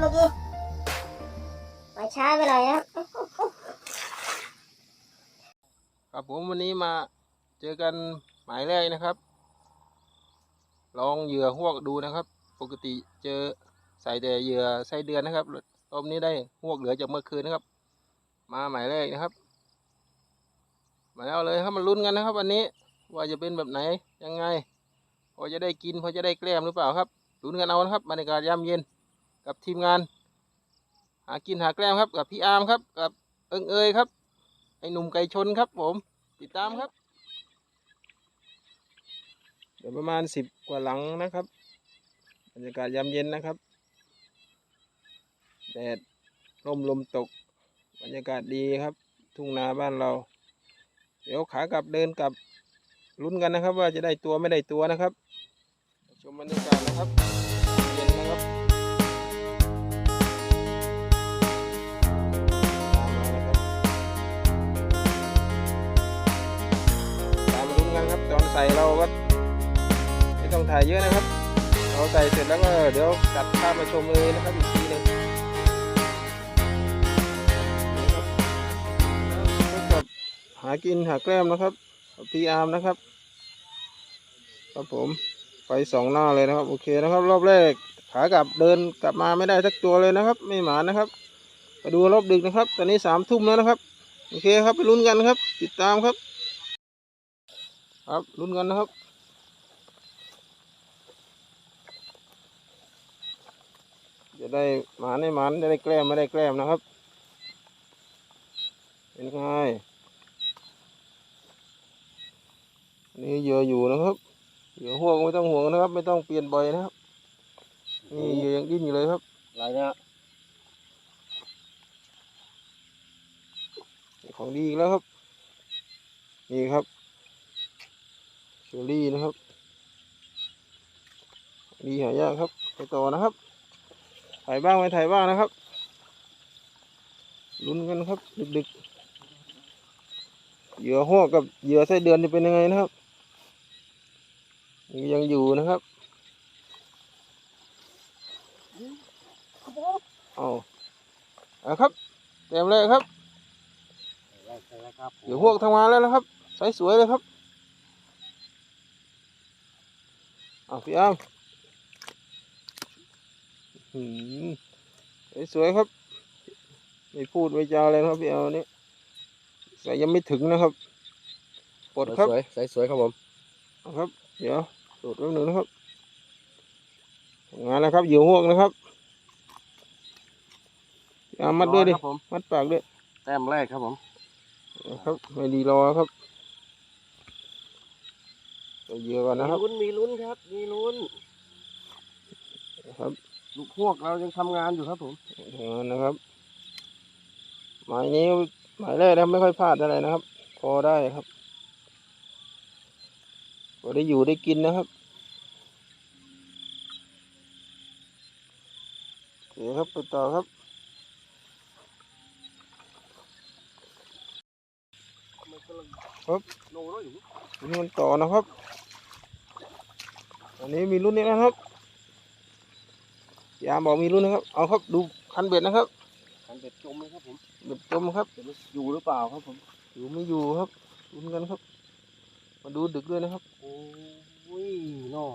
เมื่อกี้มาช้าไปหน่อยนะครับครับผมวันนี้มาเจอกันหมายแรกนะครับ ลองเหยื่อหวกดูนะครับ ปกติเจอใส่แต่เหยื่อไส้เดือนนะครับรอบนี้ได้หวกเหลือจากเมื่อคืนนะครับ มาหมายแรกนะครับ มาแล้วเลยครับมาลุ้นกันนะครับ วันนี้ว่าจะเป็นแบบไหนยังไงพอจะได้กินพอจะได้แกล้มหรือเปล่าครับลุ้นกันเอานะครับบรรยากาศยามเย็น กับทีมงาน หากินหาแกล้มครับ กับพี่อาร์มครับ กับเอิงเอยครับ ไอหนุ่มไก่ชนครับผม ติดตามครับ เดี๋ยวประมาณสิบกว่าหลังนะครับบรรยากาศยามเย็นนะครับ แดดร่มลมตก บรรยากาศดีครับ ทุ่งนาบ้านเรา เดี๋ยวขากลับเดินกลับลุ้นกันนะครับ ว่าจะได้ตัวไม่ได้ตัวนะครับ ชมบรรยากาศนะครับ ถ่ายเยอะนะครับ เราใส่เสร็จแล้วก็เดี๋ยวตัดภาพมาชมเลยนะครับอีกทีหนึงนี่ครับพบกับหากินหาแกล้มนะครับพีอาร์มนะครับ ครับผมไปสองหน้าเลยนะครับ โอเคนะครับ รอบแรกขากลับเดินกลับมาไม่ได้สักตัวเลยนะครับ ไม่หมานะครับไปดูรอบดึกนะครับ ตอนนี้สามทุ่มแล้วนะครับ โอเคครับไปลุ้นกันครับ ติดตามครับ ครับลุ้นกันนะครับ จะได้หมาในหมันจะได้แกล้มไม่ได้แกล้มนะครับ เป็นไงนี่เหยื่ออยู่นะครับเหยื่อห่วงไม่ต้องห่วงนะครับ ไม่ต้องเปลี่ยนบ่อยนะครับนี่เหยื่อยังดิ้นอยู่เลยครับอะไรเนี่ยของดีอีกแล้วครับ นี่ครับเชอรี่นะครับ ดีหายากครับ ไปต่อนะครับ ถ่ายบ้างไม่ถ่ายบ้างนะครับ ลุ้นกันครับดึกๆเหยื่อหวกกับเหยื่อไส้เดือนจะเป็นยังไงนะครับ ยังอยู่นะครับเอาเอาครับเต็มเลยครับใช่แล้วครับเหยื่อหวกทำงานแล้วนะครับใสสวยเลยครับเอาพี่อ้าม สวยๆครับ ไม่พูดไม่จาอะไรนะครับพี่เอานี่ใส่ยังไม่ถึงนะครับปลดครับสวยสวยสวยครับผมเอาครับ เดี๋ยวตรวจแป๊บหนึ่งนะครับทำงานแล้วครับเหยื่อหวกนะครับพี่อ้ามมัดด้วยดิครับผมมัดปากด้วยแต้มแรกครับผมนะครับไม่ดีรอครับเอาเหยื่อก่อนนะครับมีลุ้นมีลุ้นครับ มีลุ้นนะครับ ลูกพวกเรายังทำงานอยู่ครับผมทำงานนะครับ หมายนี้หมายแรกนะครับไม่ค่อยพลาดอะไรนะครับ พอได้ครับพอได้อยู่ได้กินนะครับโอเคครับไปต่อครับ ครับโลแล้วอยู่ลุ้นกันต่อนะครับ อันนี้มีรุ่นนี้นะครับ ยามบอกมีรุ่นนะครับ เอาครับดูคันเบ็ดนะครับ คันเบ็ดจมเลยครับผม เบ็ดจมครับจะอยู่หรือเปล่าครับผม อยู่ไม่อยู่ครับลุ้นกันครับ มาดูดึกด้วยนะครับ โอ้ยน่อ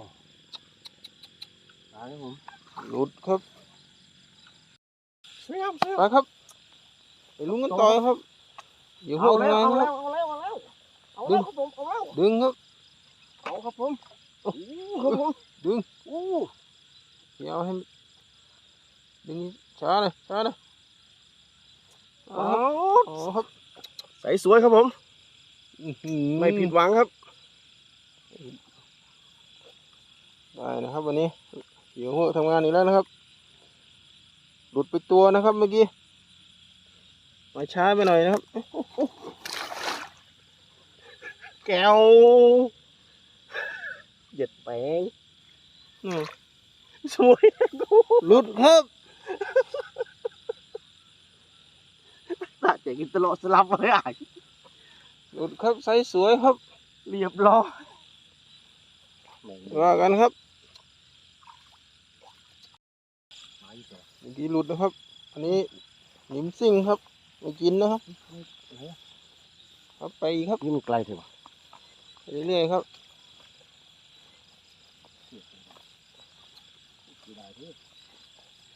ตายครับผม หลุดครับสวยครับสวยไปครับไปลุ้นกันต่อครับ อย่าพวเอากแล้วทำงานเอาคแล้รับวเอาแล้วเอาแล้วเอาแล้วครับผมเอาแล้วดึงครับ เอาครับผมโอ้ครับผม ดึง โอ้ อย่าเอาให้ดึง ช้าหน่อยช้าหน่อยเอาอ๋อครับใสสวยครับผมอื้อหือไม่ผิดหวังครับ ได้นะครับ วันนี้เดี๋ยวพวกทำงานอีกแล้วนะครับ หลุดไปตัวนะครับเมื่อกี้มาช้าไปหน่อยนะครับ แก้วเหยียดแปงอืมสวยหลุดครับ น่าจะกินตลอดสลับเลยอะหลุดครับไซส์สวยครับ เรียบร้อยว่ากันครับเมื่อกี้หลุดนะครับ อันนี้หนิมซิ่งครับไม่กินนะครับ ครับไปอีกครับนี่มันไกลเถอะวะไปเรื่อยๆครับ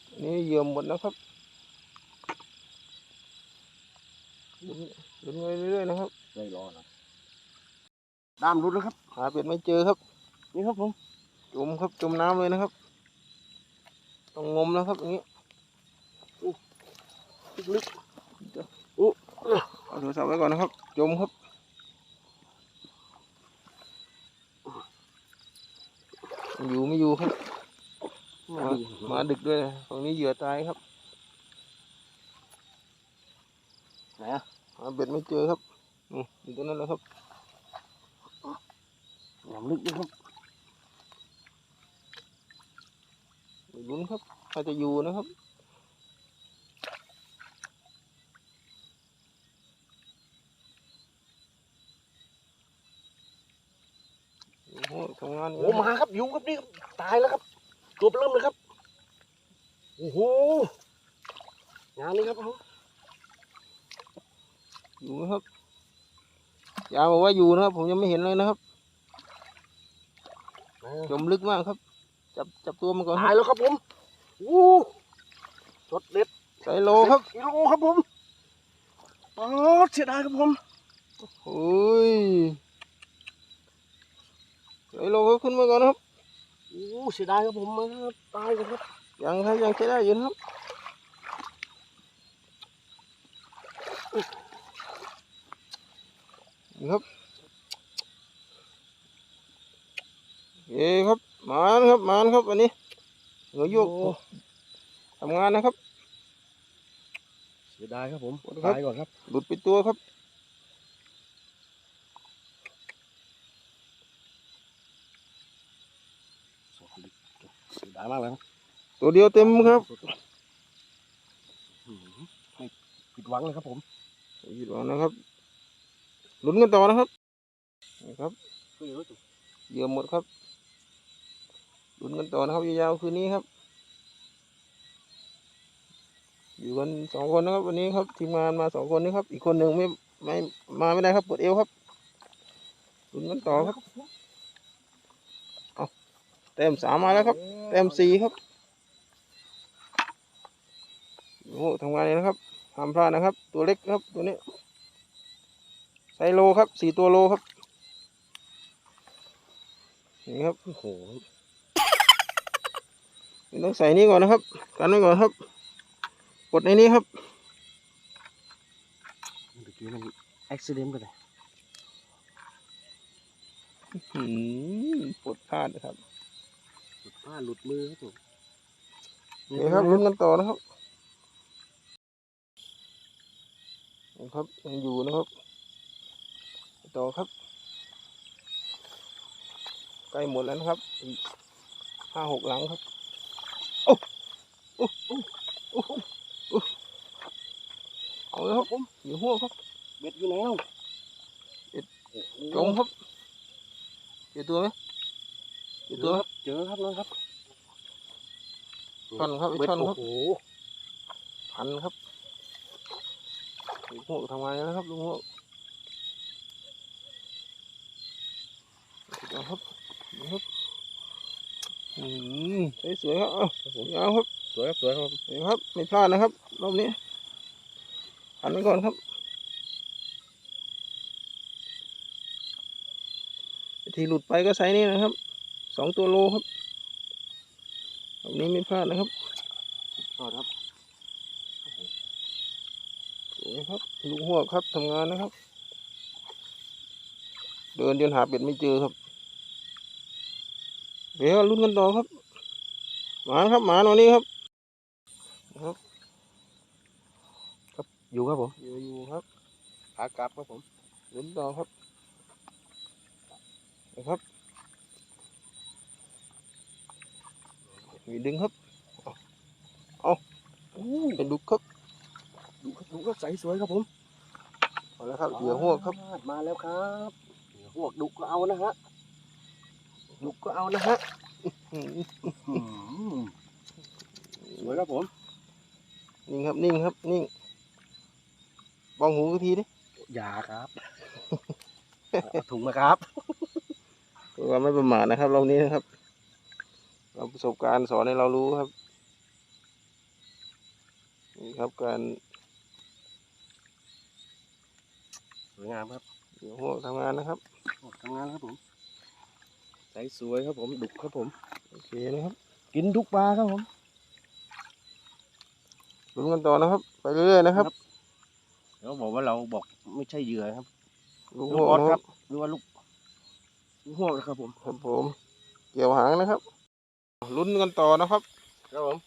อันนี้เหยื่อหมดนะครับ ลุ้นลุ้นไปเรื่อยๆนะครับได้รอนะด้ามรุดแล้วครับ หาเป็ดไม่เจอครับ นี่ครับผมจมครับจมน้ำเลยนะครับ ต้องงมแล้วครับอย่างนี้ลึกเอาโทรศัพท์ไว้ก่อนนะครับ จมครับอยู่ไม่อยู่ครับๆมามาดึกด้วยตรงนี้เหยื่อตายครับ ไหนอะหาเบ็ดไม่เจอครับอืมอยู่ตรงนั้นแหละครับน้ำลึกนะครับไม่ลุ้นครับอาจจะอยู่นะครับโอ้โหทำงานโอ้มาครับอยู่ครับนี่ตายแล้วครับตัวเริ่มเลยครับโอ้โหงานนี้ครับ อยู่นะครับยามบอกว่าอยู่นะครับ ผมยังไม่เห็นเลยนะครับจมลึกมากครับ จับจับตัวมันก่อนคตายรับแล้วครับผมโอ้สดเด็ดใส่โลครับกิโลครับผมอ๋อเสียดายครับผมโอ้ยใส่โลก็ขึ้นมาก่อนนะครับโอ้เสียดายครับผมมาตายกันครับ ยังครับยังใช้ได้อยู่นะครับ นี่ครับเอ้ครับมานะครับมานะครับวันนี้เหงยโยกโอ้ทำงานนะครับเสียดายครับผมครับตายก่อนครับ หลุดไปตัวครับเสียดายมากเลยครับตัวเดียวเต็มครับอืมไม่ผิดหวังเลยครับผมหยุดก่อนนะครับ ลุ้นกันต่อนะครับนี่ครับเหยื่อหมดครับลุ้นกันต่อนะครับยาวๆคืนนี้ครับ อยู่กันสองคนนะครับ วันนี้ครับทีมงานมาสองคนนี้ครับ อีกคนหนึ่งไม่ไม่มาไม่ได้ครับปวดเอวครับลุ้นกันต่อครับเอาเต็มสามมาแล้วครับเต็มสี่ครับโอ้ทำงานเลยนะครับห้ามพลาดนะครับ ตัวเล็กครับตัวนี้ ไซโลครับสี่ตัวโลครับนี่ครับโอ้โหนี่ต้องใส่นี่ก่อนนะครับ กันไว้ก่อนครับกดในนี้ครับเมื่อกี้มันอุบิเหตุไปเลยหืมปวดพลาดนะครับหลุดผ้าหลุดมือครับผมนี่ครับลุ้นกันต่อนะครับนี่ครับยังอยู่นะครับ ต่อครับใกล้หมดแล้วนะครับอีกห้าหกหลังครับโอ้โอ้โอ้โอ้โอ้เอาเลยครับผมอยู่หัวครับเบ็ดอยู่แล้วเบ็ดโอ้โหจงครับเจอตัวไหมเจอตัวครับเจอครับนะครับช่อนครับไอ้เบ็ดช่อนครับโอ้โหพันครับลุงหัวทำงานแล้วนะครับลุงหัวเอา ครับนี่ครับอืมสวยๆครับเอาผมยาวครับสวยครับสวยครับนี่ครับไม่พลาดนะครับรอบนี้พันไว้ก่อนครับที่หลุดไปก็ไซส์นี้นะครับสองตัวโลครับรอบนี้ไม่พลาดนะครับต่อครับสวยครับลุงหัวครับทำงานนะครับ เดินจนหาเป็ดไม่เจอครับ เดี๋ยวลุ้นกันต่อครับ หมาครับหมาหน่อยนี้ครับ ครับอยู่ครับผมอยู่อยู่ครับขากลับครับผมลุ้นต่อครับนะครับมีดึงครับอู้เป็นดุกครับดูครับดูครับใสสวยครับผมเอาละครับเหยื่อหัวครับ มาแล้วครับเหยื่อหวกดุก็เอานะฮะ ดุก็เอานะฮะสวยครับผม นิ่งครับ นิ่งครับ นิ่ง บองหูอีกทีดิอย่าครับ ถุงมาครับเราไม่ประมาทนะครับ เรอบนี้นะครับ เราประสบการณ์สอนให้เรารู้ครับ นี่ครับการสวยงามครับเหยื่อหัวทำงานนะครับทำงานครับผม สสวยครับผมดุกครับผมโอเคนะครับ กินทุกปลาครับผมลุ้นกันต่อนะครับ ไปเรื่อยๆนะครับเดี๋ยวบอกว่าเราบอกไม่ใช่เหยื่อครับลูกลูหักวออสนะคครัรับบหรือว่าลูกลูกหัวนะครับผมครับผม เกี่ยวหางนะครับลุ้นกันต่อนะครับ ครับผม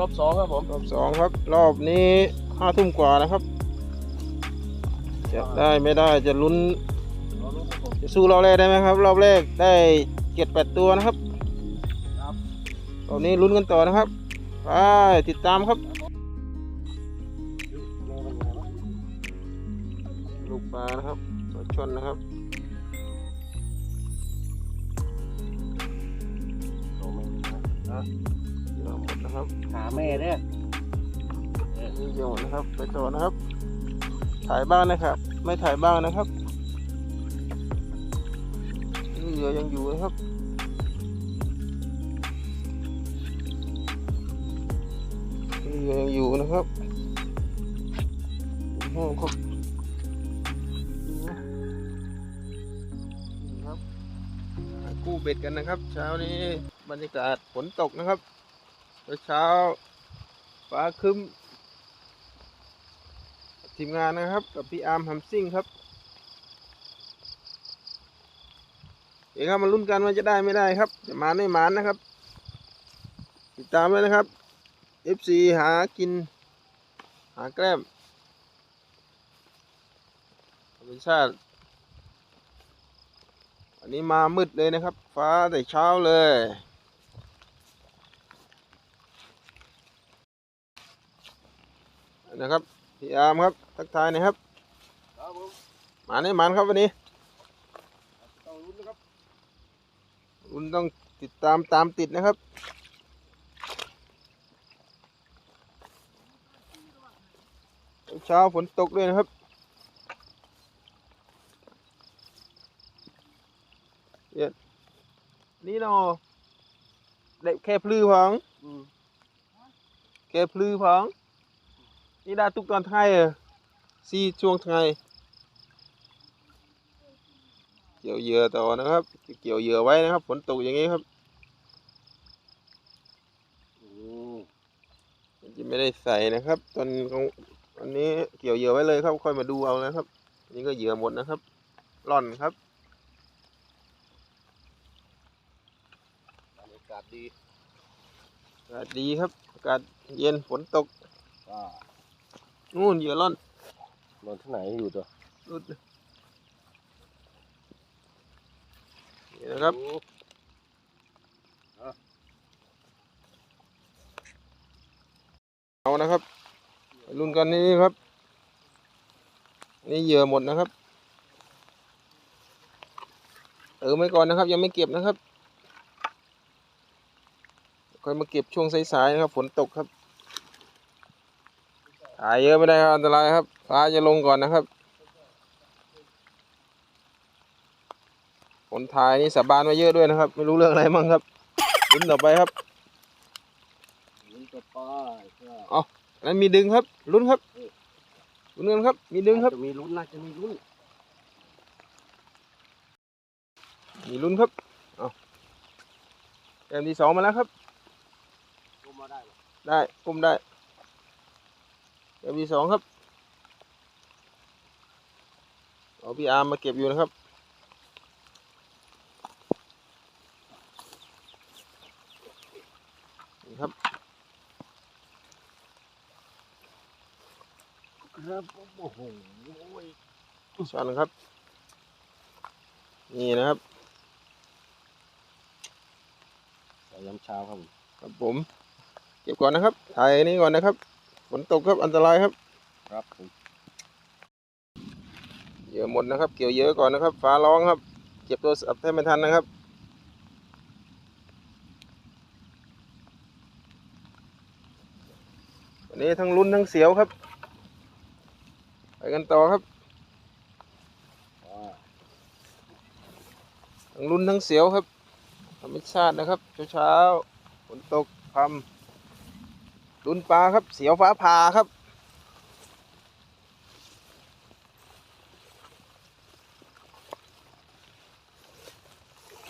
รอบสองครับผมรอบสองครับ รอบนี้ห้าทุ่มกว่านะครับจะได้ไม่ได้จะลุ้น จะสู้รอบแรกได้ไหมครับ รอบแรกได้เจ็ดแปดตัวนะครับครับรอบนี้ลุ้นกันต่อนะครับไปติดตามครับลูกปลานะครับปลาช่อนนะครับเอาไม่มีนะอะเหยื่อหมดนะครับหาแม่เด้อนี่เหยื่อหมดนะครับ ไปต่อนะครับ ถ่ายบ้างนะครับ ไม่ถ่ายบ้างนะครับ ยื่อยังอยู่นะครับเหยื่อยังอยู่นะครับโอ้โหครับครับกู้เบ็ดกันนะครับ เช้านี้บรรยากาศฝนตกนะครับเช้าฟ้าครึ้ม ทีมงานนะครับ กับพี่อาร์มฮัมซิ่งครับ เดี๋ยวครับมาลุ้นกันว่าจะได้ไม่ได้ครับจะมาไม่มานนะครับ ติดตามเลยนะครับ FC หากิน หาแกล้มธรรมชาติวันนี้มามืดเลยนะครับ ฟ้าแต่เช้าเลยนะครับพี่อาร์มครับ ทักทายหนะครับครับผมหมาในหมันครับวันนี้ ต้องลุ้นนะครับ คุณต้องติดตามตามติดนะครับ เช้าฝนตกด้วยนะครับเดี๋ยวนี่เนาะเด็กแค่พลือพังอืมแค่พลือพังนี่ได้ทุกตอนไทยเหรอซีช่วงไทย เกี่ยวเหยื่อต่อนะครับ เกี่ยวเหยื่อไว้นะครับฝนตกอย่างนี้ครับอืมจะไม่ได้ใส่นะครับ ตอนของอันนี้เกี่ยวเหยื่อไว้เลยครับค่อยมาดูเอานะครับอันนี้ก็เหยื่อหมดนะครับร่อนครับบรรยากาศดีอากาศดีครับอากาศเย็นฝนตกก็นู่นเหยื่อร่อนนอนที่ไหนอยู่ตัว นะครับเอานะครับรุ่นกันนี้ครับ นี่เหยื่อหมดนะครับ เออไม่ก่อนนะครับ ยังไม่เก็บนะครับค่อยมาเก็บช่วงสายๆนะครับ ฝนตกครับถ่ายเยอะไม่ได้ครับอันตรายครับฟ้าจะลงก่อนนะครับ ฝนถ่ายนี่สาบานมาเยอะด้วยนะครับ ไม่รู้เรื่องอะไรมั่งครับลุ้นต่อไปครับลุ้นต่อไปก็อันนั้นมีดึงครับลุ้นครับลุ้นกันครับ มีดึงครับจะมีลุ้นน่าจะมีลุ้นมีลุ้นครับเอาแต้มที่สองมาแล้วครับลงมาได้ไหมได้กุมได้แต้มที่สองครับเอาพี่อาร์มมาเก็บอยู่นะครับ นี่ครับ ครับโอ้โหช้อนครับ นี่นะครับใส่ยำเช้าครับผมครับผม เก็บก่อนนะครับ ถ่ายนี้ก่อนนะครับ ฝนตกครับ อันตรายครับ ครับผมเหยื่อหมดนะครับ เกี่ยวเยอะก่อนนะครับ ฟ้าร้องครับ เก็บตัวสับแทบไม่ทันนะครับวันนี่ทั้งลุ้นทั้งเสียวครับ ไปกันต่อครับทั้งลุ้นทั้งเสียวครับ ธรรมชาตินะครับ เช้าๆฝนตกพรำลุ้นปลาครับ เสียวฟ้าผ่าครับ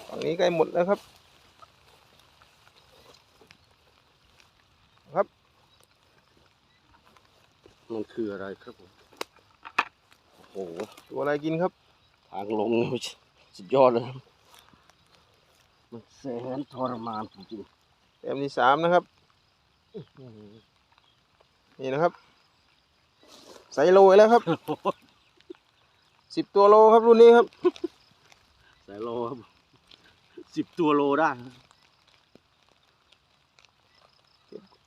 ฝั่งนี้ใกล้หมดแล้วครับ ครับ มันคืออะไรครับผม โอ้โหตัวอะไรกินครับ ทางลงนี่สุดยอดเลยครับมันแสนทรมานจริงแต้มที่สามนะครับนี่นะครับใส่โลยแล้วครับสิบตัวโลครับรุ่นนี้ครับๆสายโลครับสิบตัวโลได้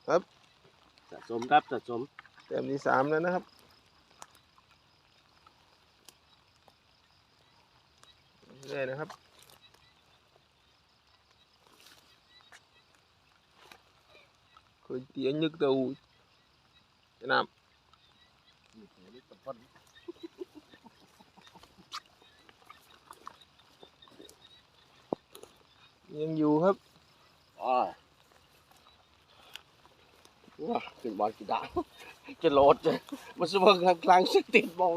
ครับสะสมครับสะสมแต้มที่สามแล้วนะครับ เรื่อยนะครับ Khơi tiếng nhức đầu Thế nào ยังอยู่ครับอ่าว้าขึ้นบอลกี่ดาวจะโหลดจะมันสมองกลางๆสติดบอล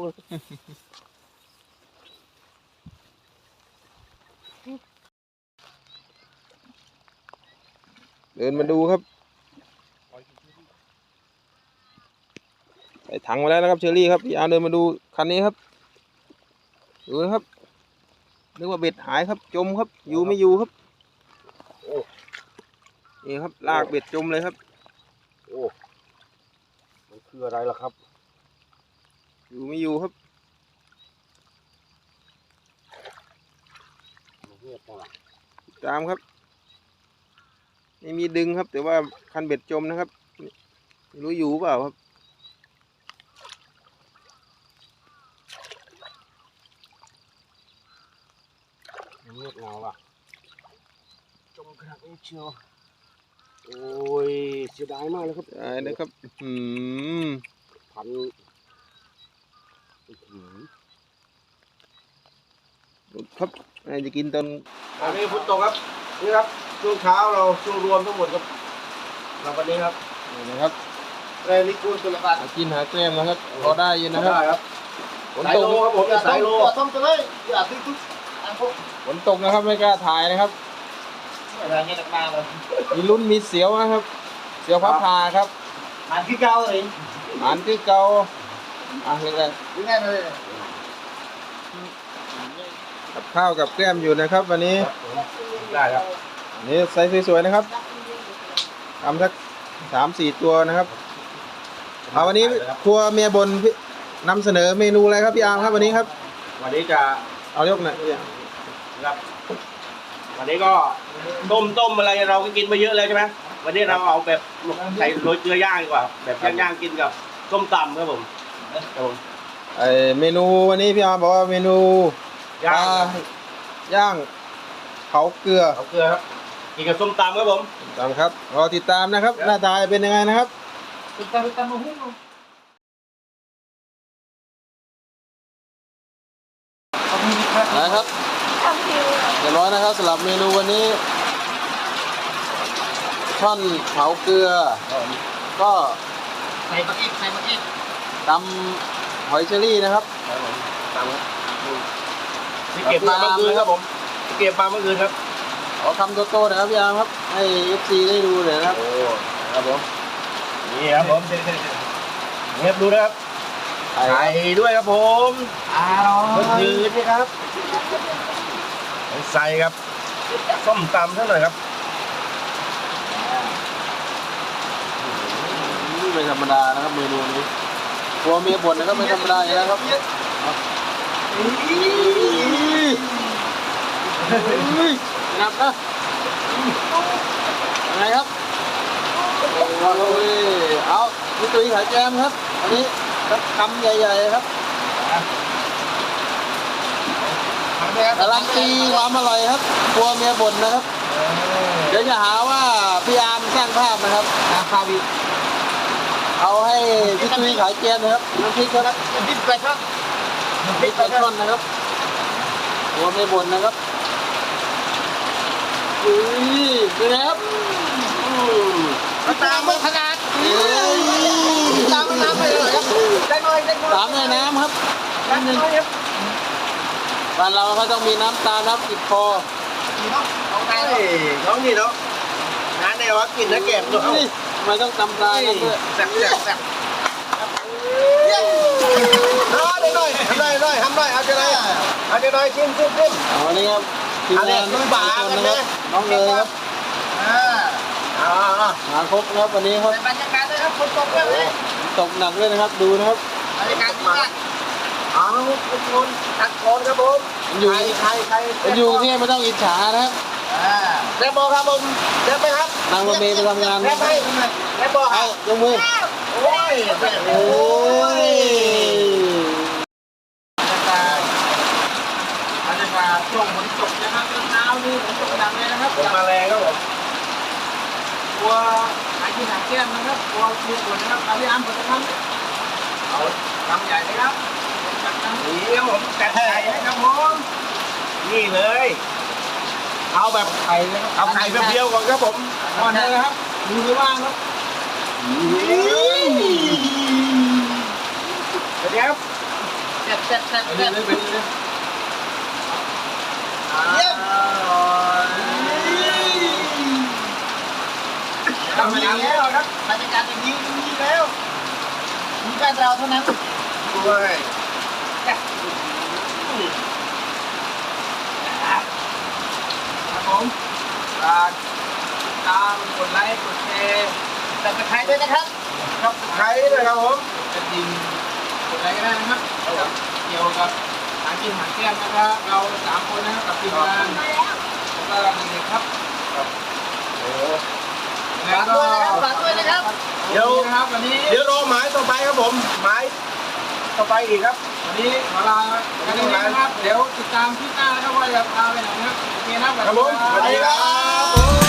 เดินมาดูครับใส่ถังมาแล้วนะครับเชอรี่ครับพี่อาร์มเดินมาดูคันนี้ครับดูนะครับนึกว่าเบ็ดหายครับจมครับ อยู่ไม่อยู่ครับโอ้นี่ครับลากเบ็ดจมเลยครับ โอ้มันคืออะไรล่ะครับ อยู่ไม่อยู่ครับเงียบจังล่ะตามครับ ไม่มีดึงครับ แต่ว่าคันเบ็ดจมนะครับไม่รู้อยู่เปล่าครับ เงียบเงาล่ะ จมขนาดนี้เชียว โอ้ย เสียดายมากเลยครับได้นะครับ อืมพันอื้อหือหลุดครับน่าจะกินตอนอันนี้ฝนตกครับ นี่ครับ ช่วงเช้าเราช่วงรวมทั้งหมดครับเราวันนี้ครับนี่นะครับเรนิกูลตุลบาทหากินหาแกล้มนะครับพอได้อยู่นะครับได้ครับฝนสายตโลกครับผมสายโลอย่าต้มกันเลยอย่าทิ้งทุกอันพวกฝนตกนะครับไม่กล้าถ่ายนะครับอะไรเงี้ยหนักมาเลยมีลุ้นมีเสียวนะครับ เสียวฟ้าผ่าครับมันขี้เก่าเลยอ่านคือเกาอะเรียกอะไรยังไงเลยกับข้าวกับแกล้มอยู่นะครับ วันนี้ได้ครับอั นนี่ไซส์สวยๆนะครับทำสักสามสี่ตัวนะครับเอาวันนี้ครัวเมียบนพี่นำเสนอเมนูอะไรครับพี่อาร์มครับวันนี้ครับ วันนี้จะเอายกหน่อยพี่อาร์มครับวันนี้ก็ต้มต้มอะไรเราก็กินมาเยอะแล้วใช่ไหมวันนี้เราเอาแบบใส่โรยเกลือย่างดีกว่า แบบย่างๆกินกับส้มตำครับผมครับผมไอเมนูวันนี้พี่อาร์มบอกว่าเมนูปย่าลางย่างเผาเกลือเอาเกลือครับ กินกับส้มตำครับผมตามครับรอติดตามนะครับ หน้าตาจะเป็นยังไงนะครับ ติดตามติดตามมาหุ้มนะครับเรียบร้อยนะครับสำหรับเมนูวันนี้ช่อนเผาเกลือ ก็ใส่ปลาเอ็กใส่ปลาเอ็กตำหอยเชอรี่นะครับตำครับที่เก็บมาเมื่อคืนครับผมที่เก็บมาเมื่อคืนครับ ขอคำโตๆหนะครับพี่อาร์มครับ ให้เอฟซีได้ดูหน่อยนะครับโอ้ครับผมนี่ครับผมเงียบดูนะครับไข่ ไข่ด้วยครับผมอร่อเมื่อยคืนนี่ครับใส่ครับส้มตำเท่าหน่อยครับไม่ธรรมดานะครับเมนูนี้ครัวเมียบ่นนะครับไม่ธรรมดาอยู่แล้วครับ นับนะยังไงครับโอ้ยเอาพี่ตุ้ยขายแจมครับ อันนี้ครับคำใหญ่ๆครับการันตีความอร่อยครับครัวเมียบ่นนะครับ เดี๋ยวจะหาว่าพี่อาร์มสร้างภาพนะครับอาคาวิเอาให้พี่ตุ้ยขายเจียนนะครับน้ำพริกครับน้ำพริกปลาช่อนน้ำพริกปลาช่อนนะครับหัวไม่บนนะครับ อุ้ยดูนะครับอืมตามมือขนาดเอ้ยตามน้ำไปเลยครับได้หน่อยได้หน่อยตามด้วยน้ำครับได้หน่อยครับบ้านเราก็ต้องมีน้ำตาลครับติดคอนี่เนาะเอาไปเฮ้ยน้องนี่เนาะงานแนวว่ากินนะแก็บด้วยนี่ทำไมต้องตำตาลกันด้วยแซ่บแซ่บแซ่บเอาได้หน่อยทำได้หน่อยทำได้เอาจะได้เอาจะได้ชิมชิมชิมเอาอันนี้ครับ ทีมอันนี้งานลุยบ่าชนกันนะนะครับน้องเลยครับอ่าอ่าอ่าหาครบนะครับวันนี้ครับในบรรยากาศเลยครับฝนตกด้วยเลยตกหนักด้วยนะครับดูนะครับบรรยากาศดีมากเอาทุกคนตัดก่อนครับผมมันอยู่ใครใครใครมันอยู่ที่ไม่ต้องอิจฉานะครับอ่าแซ่บโบครับผมแซ่บไหมครับนางรถเมย์ไปทำงานแซ่บไหมแซ่บโบคเอารับยกมือโอ้ยแซ่บโอ้ย บรรยากาศช่วงฝนตกนะครับหนาวนี่ฝนตกหนักเลยนะครับผมมาแรงครับผมกลัวหายกินหางแก้มนะครับกลัวมีฝนนะครับเอาที่อ้ำฝนจะทำเอาทำใหญ่เลยครับจัดทำนี่ครับผมจัดไข่ครับผมนี่เลย เอาแบบไข่เลยครับเอาไข่เพียวๆก่อนครับผมก่อนเลยนะครับมือไม่ว่างครับเดี๋ยวครับแซ่บแซ่บแซ่บ ไป แซ่บ เลยไปเลย เยี่ยม ทำอย่างนี้แล้วครับบรรยากาศอย่างนี้มีแล้วมีแค่เราเท่านั้นด้วยครับผมฝากติดตามกดไลค์กดแชร์ตัดตะไคร้ด้วยนะครับครับไข่เลยครับผมกระดิ่งกดไลค์ก็ได้นะครับเกี่ยวกับหากินหาแก้มนะครับเราสามคนนะครับกับทีมงานผมก็เด็กๆครับโอ้ แล้วก็ฝากด้วยนะครับเดี๋ยวนะครับวันนี้เดี๋ยวรอหมายต่อไปครับผมหมายต่อไปอีกครับวันนี้ขอลากันนี้นะครับเดี๋ยวติดตามคลิปหน้านะครับว่าจะพาไปไหนนะครับโอเคนะครับครับผมสวัสดีครับผม